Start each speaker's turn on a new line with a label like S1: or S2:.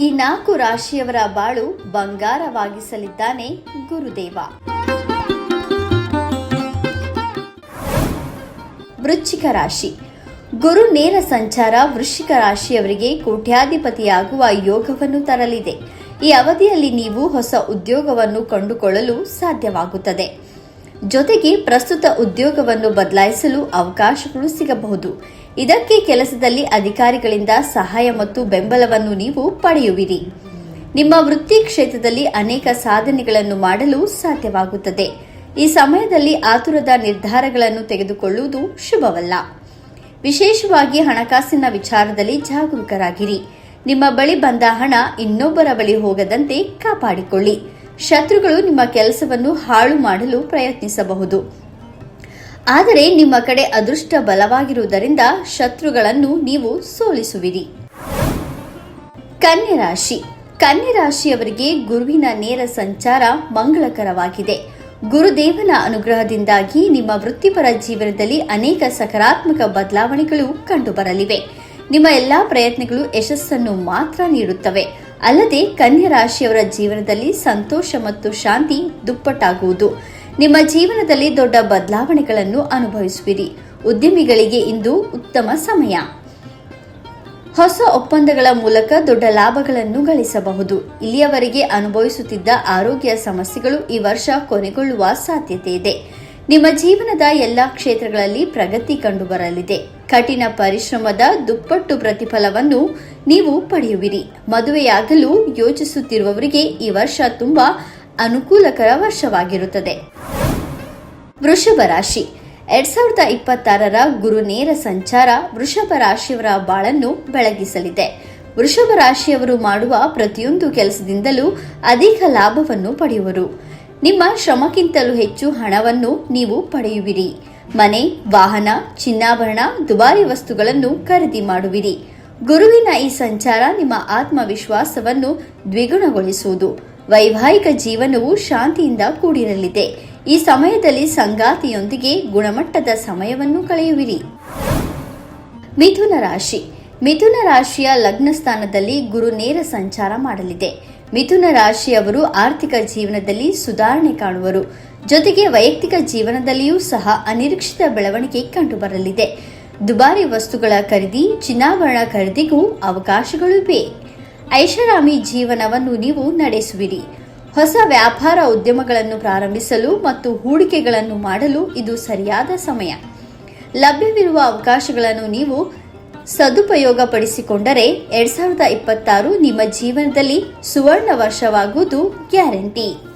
S1: ಈ ನಾಲ್ಕು ರಾಶಿಯವರ ಬಾಳು ಬಂಗಾರವಾಗಿಸಲಿದ್ದಾನೆ ಗುರುದೇವ. ವೃಶ್ಚಿಕ ರಾಶಿ. ಗುರು ನೇರ ಸಂಚಾರ ವೃಶ್ಚಿಕ ರಾಶಿಯವರಿಗೆ ಕೋಟ್ಯಾಧಿಪತಿಯಾಗುವ ಯೋಗವನ್ನು ತರಲಿದೆ. ಈ ಅವಧಿಯಲ್ಲಿ ನೀವು ಹೊಸ ಉದ್ಯೋಗವನ್ನು ಕಂಡುಕೊಳ್ಳಲು ಸಾಧ್ಯವಾಗುತ್ತದೆ. ಜೊತೆಗೆ ಪ್ರಸ್ತುತ ಉದ್ಯೋಗವನ್ನು ಬದಲಾಯಿಸಲು ಅವಕಾಶಗಳು ಸಿಗಬಹುದು. ಇದಕ್ಕೆ ಕೆಲಸದಲ್ಲಿ ಅಧಿಕಾರಿಗಳಿಂದ ಸಹಾಯ ಮತ್ತು ಬೆಂಬಲವನ್ನು ನೀವು ಪಡೆಯುವಿರಿ. ನಿಮ್ಮ ವೃತ್ತಿ ಕ್ಷೇತ್ರದಲ್ಲಿ ಅನೇಕ ಸಾಧನೆಗಳನ್ನು ಮಾಡಲು ಸಾಧ್ಯವಾಗುತ್ತದೆ. ಈ ಸಮಯದಲ್ಲಿ ಆತುರದ ನಿರ್ಧಾರಗಳನ್ನು ತೆಗೆದುಕೊಳ್ಳುವುದು ಶುಭವಲ್ಲ. ವಿಶೇಷವಾಗಿ ಹಣಕಾಸಿನ ವಿಚಾರದಲ್ಲಿ ಜಾಗರೂಕರಾಗಿರಿ. ನಿಮ್ಮ ಬಳಿ ಬಂದ ಹಣ ಇನ್ನೊಬ್ಬರ ಬಳಿ ಹೋಗದಂತೆ ಕಾಪಾಡಿಕೊಳ್ಳಿ. ಶತ್ರುಗಳು ನಿಮ್ಮ ಕೆಲಸವನ್ನು ಹಾಳು ಮಾಡಲು ಪ್ರಯತ್ನಿಸಬಹುದು. ಆದರೆ ನಿಮ್ಮ ಕಡೆ ಅದೃಷ್ಟ ಬಲವಾಗಿರುವುದರಿಂದ ಶತ್ರುಗಳನ್ನು ನೀವು ಸೋಲಿಸುವಿರಿ. ಕನ್ಯರಾಶಿ ರಾಶಿ. ರಾಶಿಯವರಿಗೆ ಗುರುವಿನ ನೇರ ಸಂಚಾರ ಮಂಗಳಕರವಾಗಿದೆ. ಗುರುದೇವನ ಅನುಗ್ರಹದಿಂದಾಗಿ ನಿಮ್ಮ ವೃತ್ತಿಪರ ಜೀವನದಲ್ಲಿ ಅನೇಕ ಸಕಾರಾತ್ಮಕ ಬದಲಾವಣೆಗಳು ಕಂಡುಬರಲಿವೆ. ನಿಮ್ಮ ಎಲ್ಲಾ ಪ್ರಯತ್ನಗಳು ಯಶಸ್ಸನ್ನು ಮಾತ್ರ ನೀಡುತ್ತವೆ. ಅಲ್ಲದೆ ಕನ್ಯಾ ರಾಶಿಯವರ ಜೀವನದಲ್ಲಿ ಸಂತೋಷ ಮತ್ತು ಶಾಂತಿ ದುಪ್ಪಟ್ಟಾಗುವುದು. ನಿಮ್ಮ ಜೀವನದಲ್ಲಿ ದೊಡ್ಡ ಬದಲಾವಣೆಗಳನ್ನು ಅನುಭವಿಸುವಿರಿ. ಉದ್ಯಮಿಗಳಿಗೆ ಇಂದು ಉತ್ತಮ ಸಮಯ. ಹೊಸ ಒಪ್ಪಂದಗಳ ಮೂಲಕ ದೊಡ್ಡ ಲಾಭಗಳನ್ನು ಗಳಿಸಬಹುದು. ಇಲ್ಲಿಯವರೆಗೆ ಅನುಭವಿಸುತ್ತಿದ್ದ ಆರೋಗ್ಯ ಸಮಸ್ಯೆಗಳು ಈ ವರ್ಷ ಕೊನೆಗೊಳ್ಳುವ ಸಾಧ್ಯತೆ ಇದೆ. ನಿಮ್ಮ ಜೀವನದ ಎಲ್ಲಾ ಕ್ಷೇತ್ರಗಳಲ್ಲಿ ಪ್ರಗತಿ ಕಂಡುಬರಲಿದೆ. ಕಠಿಣ ಪರಿಶ್ರಮದ ದುಪ್ಪಟ್ಟು ಪ್ರತಿಫಲವನ್ನು ನೀವು ಪಡೆಯುವಿರಿ. ಮದುವೆಯಾಗಲು ಯೋಚಿಸುತ್ತಿರುವವರಿಗೆ ಈ ವರ್ಷ ತುಂಬಾ ಅನುಕೂಲಕರ ವರ್ಷವಾಗಿರುತ್ತದೆ. ವೃಷಭ ರಾಶಿ. ಎರಡ್ ಸಾವಿರದ ಇಪ್ಪತ್ತಾರರ ಗುರು ನೇರ ಸಂಚಾರ ವೃಷಭ ರಾಶಿಯವರ ಬಾಳನ್ನು ಬೆಳಗಿಸಲಿದೆ. ವೃಷಭ ರಾಶಿಯವರು ಮಾಡುವ ಪ್ರತಿಯೊಂದು ಕೆಲಸದಿಂದಲೂ ಅಧಿಕ ಲಾಭವನ್ನು ಪಡೆಯುವರು. ನಿಮ್ಮ ಶ್ರಮಕ್ಕಿಂತಲೂ ಹೆಚ್ಚು ಹಣವನ್ನು ನೀವು ಪಡೆಯುವಿರಿ. ಮನೆ, ವಾಹನ, ಚಿನ್ನಾಭರಣ, ದುಬಾರಿ ವಸ್ತುಗಳನ್ನು ಖರೀದಿ ಮಾಡುವಿರಿ. ಗುರುವಿನ ಈ ಸಂಚಾರ ನಿಮ್ಮ ಆತ್ಮವಿಶ್ವಾಸವನ್ನು ದ್ವಿಗುಣಗೊಳಿಸುವುದು. ವೈವಾಹಿಕ ಜೀವನವು ಶಾಂತಿಯಿಂದ ಕೂಡಿರಲಿದೆ. ಈ ಸಮಯದಲ್ಲಿ ಸಂಗಾತಿಯೊಂದಿಗೆ ಗುಣಮಟ್ಟದ ಸಮಯವನ್ನು ಕಳೆಯುವಿರಿ. ಮಿಥುನ ರಾಶಿ. ಮಿಥುನ ರಾಶಿಯ ಲಗ್ನ ಸ್ಥಾನದಲ್ಲಿ ಗುರು ನೇರ ಸಂಚಾರ ಮಾಡಲಿದೆ. ಮಿಥುನ ರಾಶಿಯವರು ಆರ್ಥಿಕ ಜೀವನದಲ್ಲಿ ಸುಧಾರಣೆ ಕಾಣುವರು. ಜೊತೆಗೆ ವೈಯಕ್ತಿಕ ಜೀವನದಲ್ಲಿಯೂ ಸಹ ಅನಿರೀಕ್ಷಿತ ಬೆಳವಣಿಗೆ ಕಂಡುಬರಲಿದೆ. ದುಬಾರಿ ವಸ್ತುಗಳ ಖರೀದಿ, ಚಿನ್ನಾಭರಣ ಖರೀದಿಗೂ ಅವಕಾಶಗಳು ಇವೆ. ಐಷಾರಾಮಿ ಜೀವನವನ್ನು ನೀವು ನಡೆಸುವಿರಿ. ಹೊಸ ವ್ಯಾಪಾರ ಉದ್ಯಮಗಳನ್ನು ಪ್ರಾರಂಭಿಸಲು ಮತ್ತು ಹೂಡಿಕೆಗಳನ್ನು ಮಾಡಲು ಇದು ಸರಿಯಾದ ಸಮಯ. ಲಭ್ಯವಿರುವ ಅವಕಾಶಗಳನ್ನು ನೀವು ಸದುಪಯೋಗಪಡಿಸಿಕೊಂಡರೆ ಎರಡ್ ಸಾವಿರದ ಇಪ್ಪತ್ತಾರು ನಿಮ್ಮ ಜೀವನದಲ್ಲಿ ಸುವರ್ಣ ವರ್ಷವಾಗುವುದು ಗ್ಯಾರಂಟಿ.